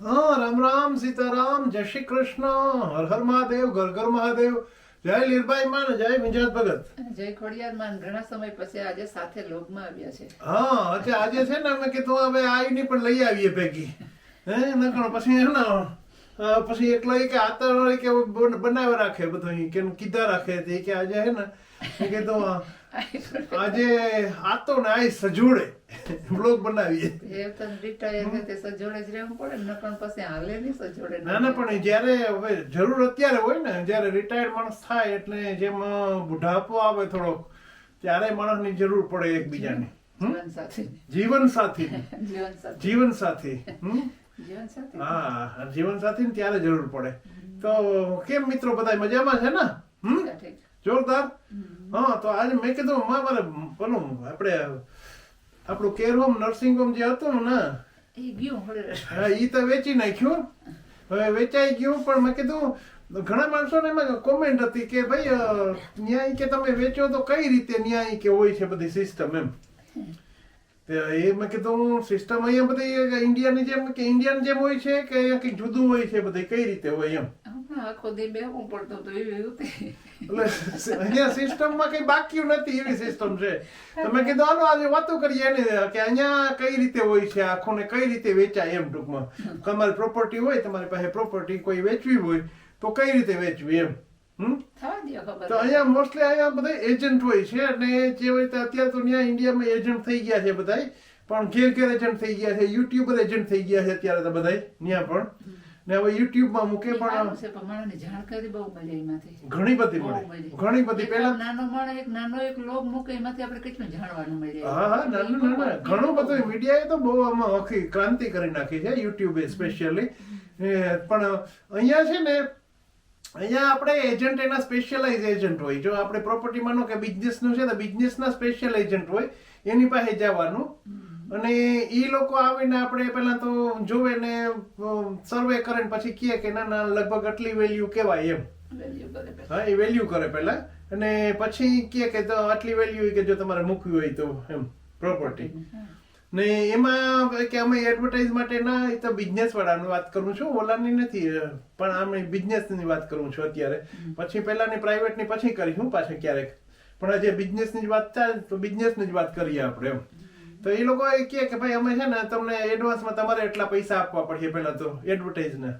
હા રામ રામ સીતારામ જય શ્રી કૃષ્ણ હર હર મહાદેવ ઘર ઘર મહાદેવ જય લીરબાઈ માન જય વિંજાત ભગત જય ખોડિયાર માન ઘણા સમય પછી આજે સાથે લોગમાં આવ્યા છે. હા આજે છે ને અમે કીધું હવે આવીને પણ લઈ આવીએ ભેગી. હે નકણ પછી હે ને અ, પછી એકલો કે આતર હોય કે બન- રાખે બધું કે કીધા રાખે તે કે આજે હે ને કે તો આજે આતો ને આય સજોડે બ્લોગ બનાવીએ. એ તો રિટાયર તે સજોડે જ રહેવું પડે ને પણ પછી હાલે નહીં સજોડે ના ના પણ જ્યારે હવે જરૂર અત્યારે હોય ને જ્યારે રિટાયર્ડ માણસ થાય એટલે જેમ બુઢાપો આવે થોડોક ત્યારે માણસની જરૂર પડે એકબીજાની. હમ? જીવન સાથી જીવન સાથી જીવન સાથી જીવન સાથી હમ? હા જીવન સાથી ને ત્યારે જરૂર પડે. તો કેમ મિત્રો બધા મજામાં છે ને? હમ? જોરદાર. હા તો આજે મેં કીધું માં મારે પેલું આપણે આપણું કેર હોમ નર્સિંગ હોમ જે હતું ને એ તો વેચી નાખ્યું. હવે વેચાઈ ગયું પણ મેં કીધું ઘણા માણસોને એમાં કોમેન્ટ હતી કે ભાઈ ન્યાય કે તમે વેચો તો કઈ રીતે ન્યાય કે હોય છે બધી સિસ્ટમ એમ. એ મેં કીધું સિસ્ટમ અહીંયા બધી ઇન્ડિયાની જેમ કે ઇન્ડિયન જેમ હોય છે કે અહીંયા કંઈક જુદું હોય છે બધી કઈ રીતે હોય એમ? આખો દી બેહવું પડતો તો એવી એટલે અહીંયા સિસ્ટમમાં કઈ બાકી નથી એવી સિસ્ટમ છે. તમે કીધું હાલો આજે વાતો કરીએ એને કે અહીંયા કઈ રીતે હોય છે આખો ને કઈ રીતે વેચાય એમ ટૂંકમાં. તમારી પ્રોપર્ટી હોય તમારી પાસે પ્રોપર્ટી કોઈ વેચવી હોય તો કઈ રીતે વેચવી એમ? તો અહીંયા મોસ્ટલી અહીંયા બધા એજન્ટ હોય છે અને જે હોય તો અત્યારે તો ત્યાં ઇન્ડિયામાં એજન્ટ થઈ ગયા છે બધાય. પણ ઘેર ઘેર એજન્ટ થઈ ગયા છે યુટ્યુબર એજન્ટ થઈ ગયા છે અત્યારે તો બધા ત્યાં પણ. ને હવે યુટ્યુબમાં મૂકે પણ જાણકારી બહુ મળે એમાંથી. ઘણી બધી મળે. મળે. ઘણી બધી પહેલા નાનો માણસ એક નાનો એક લોગ મૂકે એમાંથી આપણે કેટલું જાણવાનું મળે હા હા નાનું નાનું. ઘણું બધું મીડિયાએ તો બહુ આમાં આખી ક્રાંતિ કરી નાખી છે યુટ્યુબે સ્પેશિયલી પણ અહીંયા છે ને અહીંયા આપણે એજન્ટ એના સ્પેશિયલાઇઝ એજન્ટ હોય. જો આપણે પ્રોપર્ટી માનો કે બિઝનેસનું છે તો બિઝનેસના સ્પેશિયલ એજન્ટ હોય એની પાસે જવાનું. અને એ લોકો આવીને આપણે પહેલા તો જોવે ને સર્વે કરે ને પછી કહે કે ના ના લગભગ આટલી વેલ્યુ કહેવાય એમ. હા એ વેલ્યુ કરે પહેલા. અને પછી કહે કે તો આટલી વેલ્યુ કે જો તમારે મૂકવી હોય તો એમ પ્રોપર્ટી. ને એમાં કે અમે એડવર્ટાઇઝ માટે ના એ તો બિઝનેસ વાળાની વાત કરું છું ઓલાની નથી પણ અમે બિઝનેસની વાત કરું છું અત્યારે. પછી પહેલાની પ્રાઇવેટની પછી કરીશું પાછા ક્યારેક. પણ આજે બિઝનેસની જ વાત ચાલે તો બિઝનેસની જ વાત કરીએ આપણે એમ. તો એ લોકો એ કહે કે ભાઈ અમે છે ને તમને એડવાન્સમાં તમારે એટલા પૈસા આપવા પડશે પહેલા તો એડવર્ટાઇઝના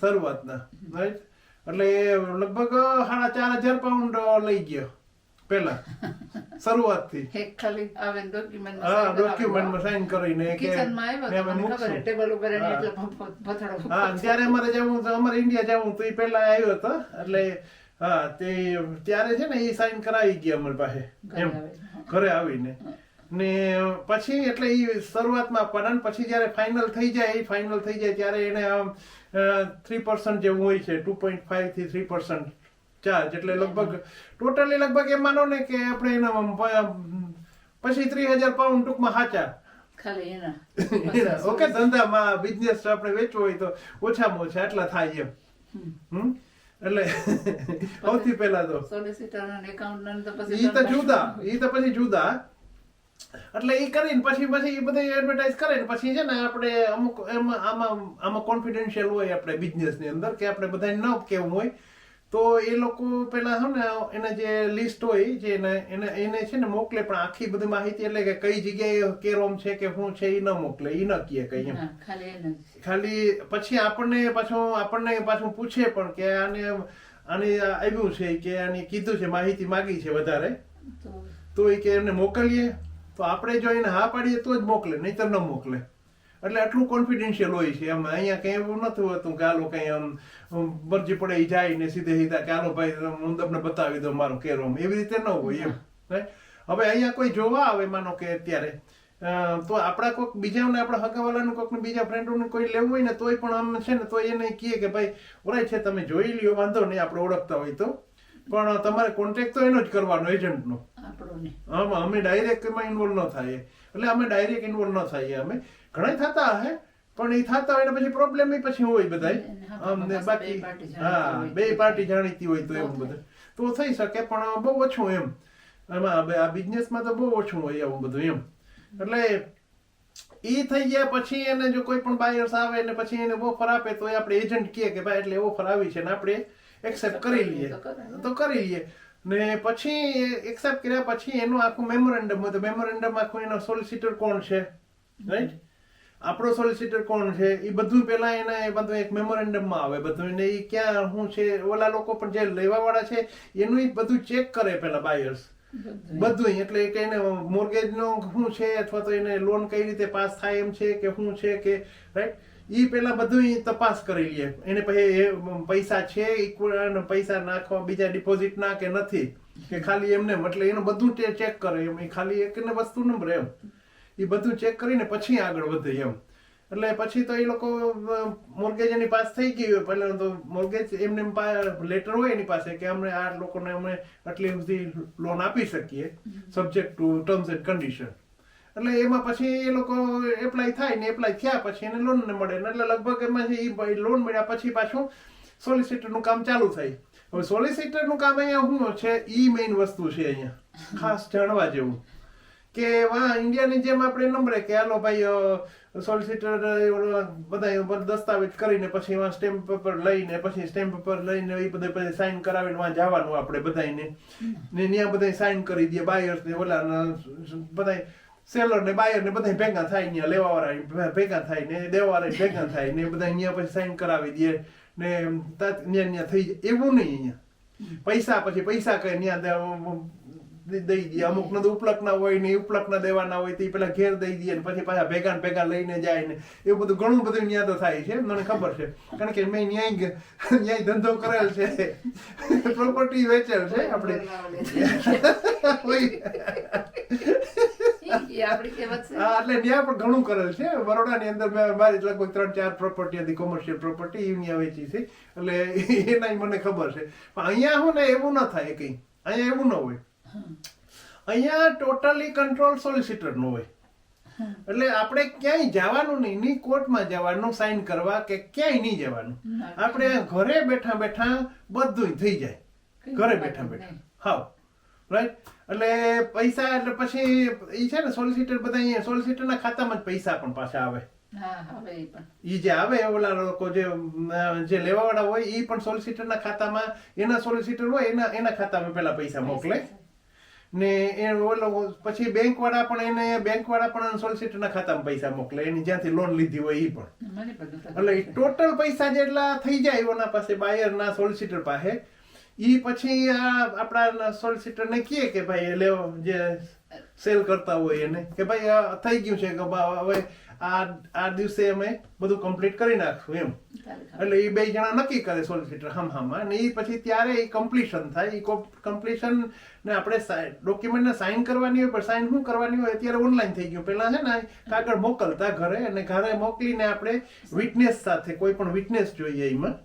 શરૂઆતના રાઈટ એટલે લગભગ સાડા ચાર હજાર પાઉન્ડ લઈ ગયો. પહેલા શરૂઆતથી. એક ખાલી આવે ને હા ડોક્યુમેન્ટમાં સાઈન કરીને કે Kitchen આવ્યો ને તો અમે મને ખબર મૂકશું. ટેબલ ઉપર એને એટલે પ- પ- હા ત્યારે અમારે જવું તો અમારે ઇન્ડિયા જવું તો એ પહેલા આવ્યો હતો. એટલે હા તે ત્યારે છે ને એ સાઈન કરાવી ગયા અમારી પાસે. એમ. ઘરે આવીને. ને પછી એટલે એ શરૂઆતમાં પડન પછી જ્યારે ફાઇનલ થઈ જાય એ ફાઇનલ થઈ જાય ત્યારે એને થ્રી પર્સન્ટ જેવું હોય છે ટુ પોઈન્ટ ફાઈવથી થ્રી પર્સન્ટ ચાર્જ એટલે લગભગ ટોટલી લગભગ એમ માનો ને કે આપણે એના પછી ત્રીસ હજાર પાઉન્ડ ટૂંકમાં સાચા ઓકે ધંધામાં બિઝનેસ આપણે વેચવો હોય તો ઓછામાં ઓછા આટલા થાય એમ? એટલે સૌથી પહેલા તો. અને પછી ઈ તો જુદા ઈ તો પછી જુદા. એટલે ઈ કરીને પછી પછી એ બધી એડવર્ટાઇઝ કરે ને પછી છે ને આપણે અમુક એમાં આમાં આમાં કોન્ફિડેન્શિયલ હોય આપણે બિઝનેસની અંદર કે આપણે બધાને ન કેવું હોય તો એ લોકો પેલા છે ને એને જે લિસ્ટ હોય જે એને એને એને છે ને મોકલે પણ આખી બધી માહિતી એટલે કે કઈ જગ્યાએ કેરોમ છે કે શું છે એ ન મોકલે એ ન કહે કઈ એમ. ખાલી પછી આપણને પાછું આપણને પાછું પૂછે પણ કે આને આને આવ્યું છે કે આને કીધું છે માહિતી માગી છે વધારે. તો તો એ કે એમને મોકલીએ. તો આપણે જો એને હા પાડીએ તો જ મોકલે નહીતર ન મોકલે. એટલે આટલું કોન્ફિડેન્શિયલ હોય છે એમ. અહીંયા કઈ એવું નથી હોતું કે આલો કઈ આમ મરજી પડે જાય ને સીધે સીધા કે આલો ભાઈ, હું તમને બતાવી દઉં મારું કેરો એવી રીતે ન હોય એમ? હવે અહીંયા કોઈ જોવા આવે, માનો કે અત્યારે તો આપણા કોઈક બીજાને આપણા હગાવાલાનું કોઈક બીજા ફ્રેન્ડોને કોઈ લેવું હોય ને, તોય પણ આમ છે ને તો એને કહીએ કે ભાઈ ઓરાય છે, તમે જોઈ લ્યો, વાંધો નહીં, આપણે ઓળખતા હોય તો. પણ તમારે કોન્ટેક્ટ તો એનો જ કરવાનો એજન્ટનો આપણો આમાં અમે ડાયરેક્ટ એમાં ઇન્વોલ્વ ન થાય એટલે અમે ડાયરેક્ટ ઇન્વોલ્વ ન થઈએ અમે. ઘણા થતા હે પણ એ થતા હોય પછી પ્રોબ્લેમ પછી હોય બધાય. હા, આમ ને પાછા બે બાકી હા. બે પાર્ટી જાણીતી હોય તો તો એવું બધું. તો થઈ શકે પણ બહુ ઓછું એમ. એમાં આ બિઝનેસમાં તો બહુ ઓછું હોય એવું બધું એમ. એટલે એ થઈ ગયા પછી એને જો કોઈ પણ બાયર્સ આવે ને પછી એને ઓફર આપે તો એ આપણે એજન્ટ કહે કે ભાઈ એટલે ઓફર આવી છે ને આપણે એક્સેપ્ટ કરી લઈએ. તો કરી લઈએ. ને પછી એક્સેપ્ટ કર્યા પછી એનું આખું મેમોરેન્ડમ હોય તો મેમોરેન્ડમ આખું એનો સોલિસિટર કોણ છે? રાઈટ આપણો સોલિસિટર કોણ છે? એ બધું પેલા એના એ બધું એક મેમોરેન્ડમમાં આવે બધું. ને એ ક્યાં શું છે ઓલા લોકો પણ જે લેવા વાળા છે એનું એ બધું ચેક કરે પેલા બાયર્સ બધું. એટલે કે એને મોર્ગેજ નો શું છે અથવા તો એને લોન કઈ રીતે પાસ થાય એમ છે કે શું છે કે રાઈટ ઈ પેલા બધું તપાસ કરી લે. એને પછી એ પૈસા છે ઇક્વલ પૈસા નાખવા બીજા ડિપોઝિટ ના કે નથી. કે ખાલી એમને એટલે એનું બધું ચેક કરે એમ. એ ખાલી એક ને વસ્તુ નંબર એમ. એ બધું ચેક કરીને પછી આગળ વધે એમ. એટલે પછી તો એ લોકો મોર્ગેજ એની પાસ થઈ ગઈ હોય. પહેલા તો મોર્ગેજ એમને લેટર હોય એની પાસે કે અમને આ લોકોને અમે આટલી સુધી લોન આપી શકીએ. Subject to terms and condition એટલે એમાં પછી એ લોકો એપ્લાય થાય ને એપ્લાય થયા પછી એને લોન મળે. ને એટલે લગભગ એમાં એ લોન મળ્યા પછી પાછું સોલિસિટરનું કામ ચાલુ થાય હવે સોલિસિટરનું કામ અહીંયા શું છે? ઈ મેઇન વસ્તુ છે અહીંયા. ખાસ જાણવા જેવું. કે વાહ ઇન્ડિયાની જેમ આપણે નંબરે કે હાલો ભાઈ સોલિસિટર બધા દસ્તાવેજ કરીને પછી એમાં સ્ટેમ્પ પેપર લઈને પછી સ્ટેમ્પ પેપર લઈને એ બધા પછી સાઇન કરાવીને વાં જવાનું આપણે બધાને ને ત્યાં બધા સાઇન કરી દઈએ બાયર્સ ને ઓલા બધા સેલર ને બાયર ને બધા ભેગા થાય ત્યાં લેવા વાળા ભેગા થાય ને દેવા વાળા ભેગા થાય ને બધા અહીંયા પછી સાઇન કરાવી દે ને ત્યાં ત્યાં થઈ જાય એવું નહીં અહીંયા પૈસા પછી પૈસા કઈ ત્યાં દઈ દઈએ અમુક ને ઉપલક ના હોય ને ઉપલક ના દેવાના હોય તો પેલા ઘેર દઈ દઈએ ને પછી પાછા ભેગા ભેગા લઈને જાય ને એવું બધું ઘણું બધું ન્યા તો થાય છે મને ખબર છે કારણ કે મેં ન્યાય ન્યાય ધંધો કરેલ છે પ્રોપર્ટી વેચેલ છે આપણે હા એટલે ત્યાં પણ ઘણું કરેલ છે. બરોડાની અંદર મેં મારી લગભગ ત્રણ ચાર પ્રોપર્ટી હતી કોમર્શિયલ પ્રોપર્ટી અહીંયા વેચી છે. એટલે એના મને ખબર છે. પણ અહીંયા હું ને એવું ન થાય કઈ. અહીંયા એવું ન હોય. અહીંયા ટોટલી કંટ્રોલ સોલિસિટરનું હોય. એટલે આપણે ક્યાંય જવાનું નહીં. ની કોર્ટમાં જવાનું સાઈન કરવા કે ક્યાંય નહીં જવાનું. આપણે ઘરે બેઠા બેઠા બધું થઈ જાય. ઘરે બેઠા બેઠા. હાવ. રાઈટ એટલે પૈસા એટલે પછી એ છે ને સોલિસિટર બધા અહીંયા સોલિસિટરના ખાતામાં જ પૈસા પણ પાછા આવે. ઈ જે આવે ઓલા લોકો જે જે લેવાવાળા હોય ઈ પણ સોલિસિટરના ખાતામાં એના સોલિસિટર હોય એના એના ખાતામાં પેલા પૈસા મોકલે. ને એ ઓલો પછી બેંક વાળા પણ એને બેંક વાળા પણ સોલિસિટરના ખાતામાં પૈસા મોકલે. એની જ્યાંથી લોન લીધી હોય ઈ પણ. એટલે ટોટલ પૈસા જેટલા થઈ જાય ઓના પાસે બાયર ના સોલિસિટર પાસે ઈ પછી આ આપણા સોલિસિટર ને કહે કે ભાઈ એ લેવો જે સેલ કરતા હોય એને. કે ભાઈ આ થઈ ગયું છે કે હવે આ આ દિવસે અમે બધું કમ્પ્લીટ કરી નાખશું એમ. એટલે એ બે જણા નક્કી કરે સોલિસિટર હમ હમ અને એ પછી ત્યારે એ કમ્પ્લીશન થાય. એ કમ્પ્લીશન ને આપણે ડોક્યુમેન્ટને સાઇન કરવાની હોય પણ સાઇન શું કરવાની હોય અત્યારે ઓનલાઈન થઈ ગયું. પેલા છે ને કાગળ મોકલતા ઘરે અને ઘરે મોકલીને આપણે વિટનેસ સાથે કોઈ પણ વિટનેસ જોઈએ એમાં.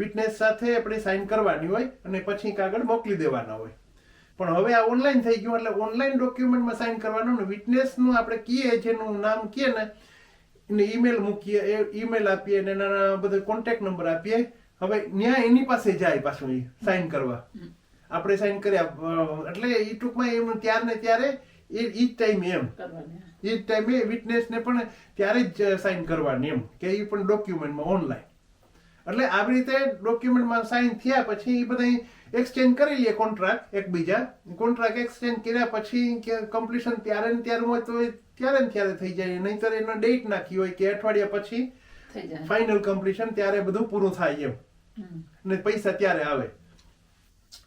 વિટનેસ સાથે આપણે સાઇન કરવાની હોય અને પછી કાગળ મોકલી દેવાના હોય. પણ હવે આ ઓનલાઈન થઈ ગયું એટલે ઓનલાઈન ડોક્યુમેન્ટમાં સાઇન કરવાનું ને વિટનેસનું આપણે કીએ જેનું નામ કીએ ને એને ઈમેલ મૂકીએ એ ઈમેલ આપીએ ને એના બધા કોન્ટેક્ટ નંબર આપીએ. હવે ન્યા એની પાસે જાય પાછું એ સાઇન કરવા. આપણે સાઇન કર્યા એટલે એ ટૂંકમાં એમ ત્યાર ને ત્યારે એ ઈ ટાઈમે એમ. એ જ ટાઈમે વિટનેસને પણ ત્યારે જ સાઇન કરવાની એમ કે એ પણ ડોક્યુમેન્ટમાં ઓનલાઈન એટલે આવી રીતે ડોક્યુમેન્ટમાં સાઇન થયા પછી એ બધા એક્સચેન્જ કરી લઈએ કોન્ટ્રાક્ટ એકબીજા. કોન્ટ્રાક્ટ એક્સચેન્જ કર્યા પછી કે કમ્પ્લીશન ત્યારે ને ત્યારે હોય તો ત્યારે ને ત્યારે થઈ જાય. નહીંતર એનો ડેટ નાખી હોય કે અઠવાડિયા પછી ફાઇનલ કમ્પ્લીશન ત્યારે બધું પૂરું થાય એમ. ને પૈસા ત્યારે આવે.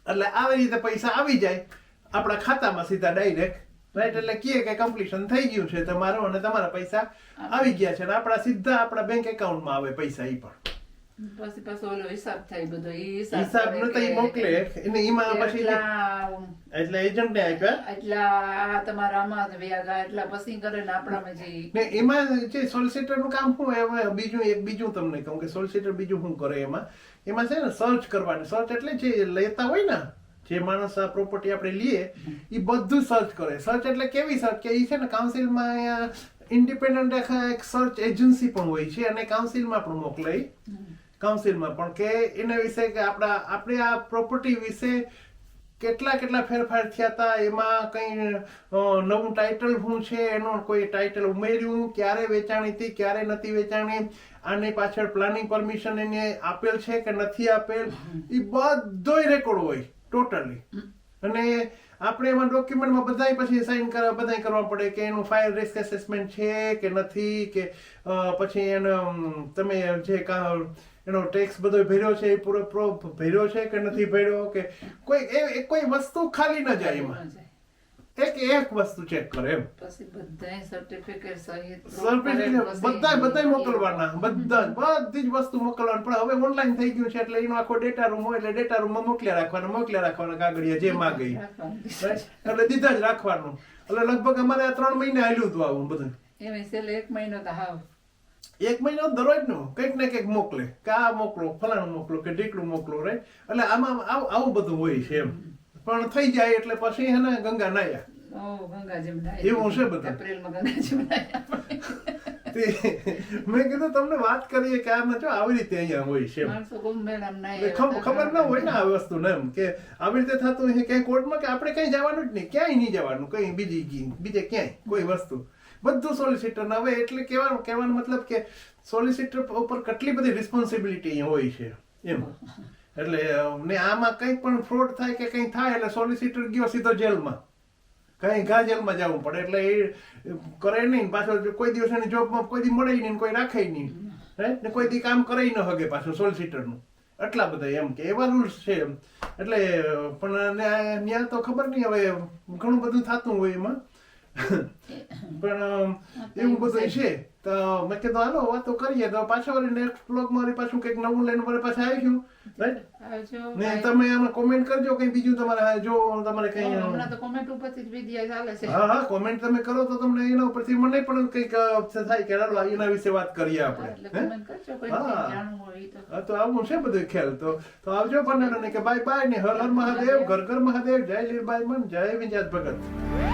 એટલે આવી રીતે પૈસા આવી જાય. આપણા ખાતામાં સીધા ડાયરેક્ટ રાઈટ એટલે કહે કે કમ્પ્લીશન થઈ ગયું છે તમારું અને તમારા પૈસા આવી ગયા. છે. અને આપણા સીધા આપણા બેંક એકાઉન્ટમાં આવે પૈસા એ પણ. પછી પાછો ઓલો હિસાબ થાય બધો ઈ હિસાબ કરે નતા ઈ કે- મોકલે એને કે પછી એટલા એટલે એજન્ટને આપ્યા એટલા આ તમારા આમાં વ્યાજ આ એટલા પછી કરે ને આપણામાં જે ને એમાં જે સોલિસિટરનું કામ શું હવે બીજું એક બીજું તમને કહું કે સોલિસિટર બીજું શું કરે એમાં એમાં છે ને સર્ચ કરવાની સર્ચ એટલે જે લેતા હોય ને જે માણસ આ પ્રોપર્ટી આપણે લઈએ એ બધું સર્ચ કરે સર્ચ એટલે કેવી સર્ચ કે એ છે ને કાઉન્સિલમાં ઇન્ડિપેન્ડન્ટ એક સર્ચ એજન્સી પણ હોય છે અને કાઉન્સિલમાં પણ મોકલે ઈ. કાઉન્સિલમાં. પણ કે એના વિશે કે આપણા આપણે આ પ્રોપર્ટી વિશે કેટલા કેટલા ફેરફાર થયા હતા એમાં કંઈ નવું ટાઇટલ શું છે? એનું કોઈ ટાઇટલ ઉમેર્યું? ક્યારે વેચાણી હતી? ક્યારે નથી વેચાણી? આની પાછળ પ્લાનિંગ પરમિશન એને આપેલ છે કે નથી આપેલ? એ બધોય રેકોર્ડ હોય ટોટલી અને આપણે એમાં ડોક્યુમેન્ટમાં બધાય પછી સાઇન કરવા બધાય કરવા પડે કે એનું ફાયર રિસ્ક એસેસમેન્ટ છે કે નથી, કે પછી એનો તમે જે એનો ટેક્સ બધો ભર્યો છે, એ પૂરો પ્રો ભર્યો છે કે નથી ભર્યો, કે કોઈ એ કોઈ વસ્તુ ખાલી ન જાય એમાં. એક એક વસ્તુ ચેક કરે એમ. પછી બધાય સર્ટિફિકેટ સહિત સર્ટિફિકેટ બધાય બધાય મોકલવાના બધા બધી જ વસ્તુ મોકલવાની. પણ હવે ઓનલાઈન થઈ ગયું છે એટલે એનો આખો ડેટા રૂમ હોય એટલે ડેટા રૂમમાં મોકલ્યા રાખવાના મોકલ્યા રાખવાના કાગળિયા જે માંગે. એટલે દીધા જ રાખવાનું. એટલે લગભગ અમારે આ ત્રણ મહિને હાલ્યું હતું આવું બધું. એમ છેલ્લે એક મહિનો તો હાવ. એક મહિનો દરરોજનું કંઈક ને કંઈક મોકલે. કે આ મોકલો ફલાણું મોકલો કે ઢીકડું મોકલો રે એટલે આમાં આવું બધું હોય છે એમ. પણ થઈ જાય એટલે પછી હે ને ગંગા નાયા. એવું છે બધા એપ્રિલમાં માં મેં કીધું તમને વાત કરીએ કે આમાં જો આવી રીતે અહીંયા હોય છે ખબર ના હોય ને આ વસ્તુ ને એમ કે આવી રીતે થતું છે. ક્યાંય કોર્ટમાં કે આપણે કઈ જવાનું જ નહીં. ક્યાંય નહીં જવાનું. કઈ બીજી બીજે ક્યાંય. કોઈ વસ્તુ. બધું સોલિસિટર હવે એટલે કહેવાનું કહેવાનો મતલબ કે સોલિસિટર ઉપર કેટલી બધી રિસ્પોન્સિબિલિટી હોય છે એમ. એટલે ને આમાં કંઈ પણ ફ્રોડ થાય કે કંઈ થાય એટલે સોલિસિટર ગયો સીધો જેલમાં. કંઈ ઘા જેલમાં જવું પડે એટલે એ કરે નહીં. પાછો કોઈ દિવસ એની જોબમાં કોઈ દી મળે નહીં કોઈ રાખે નહીં. હે? ને કોઈ દી કામ કરે ન હગે પાછું સોલિસિટરનું આટલા બધા એમ કે એવા રૂલ્સ છે એમ. એટલે પણ ન્યા- ન્યા તો ખબર નહીં હવે ઘણું બધું થતું હોય એમાં. પણ એવું બધું છે. તો મેં કીધું હાલો વાતો કરીએ. તો પાછો વળી નેક્સ્ટ બ્લોગમાં પાછું કંઈક નવું લઈને વળી પાછા આવીશું રાઈટ ને તમે આમાં કોમેન્ટ કરજો કંઈ બીજું તમારે જો તમારે કંઈ હમણાં તો કોમેન્ટ ઉપરથી જ વિડિયા ચાલે છે. હા હા કોમેન્ટ તમે કરો તો તમને એના ઉપરથી મને પણ કંઈક થાય કે ચાલો એના વિશે વાત કરીએ આપણે હે? તો. હા તો આવું છે બધું ખ્યાલ તો. તો આવજો પણ કે બાય બાય ને હર હર મહાદેવ ઘર ઘર મહાદેવ જય લીલબાઈ મન જય વિજાત ભગત.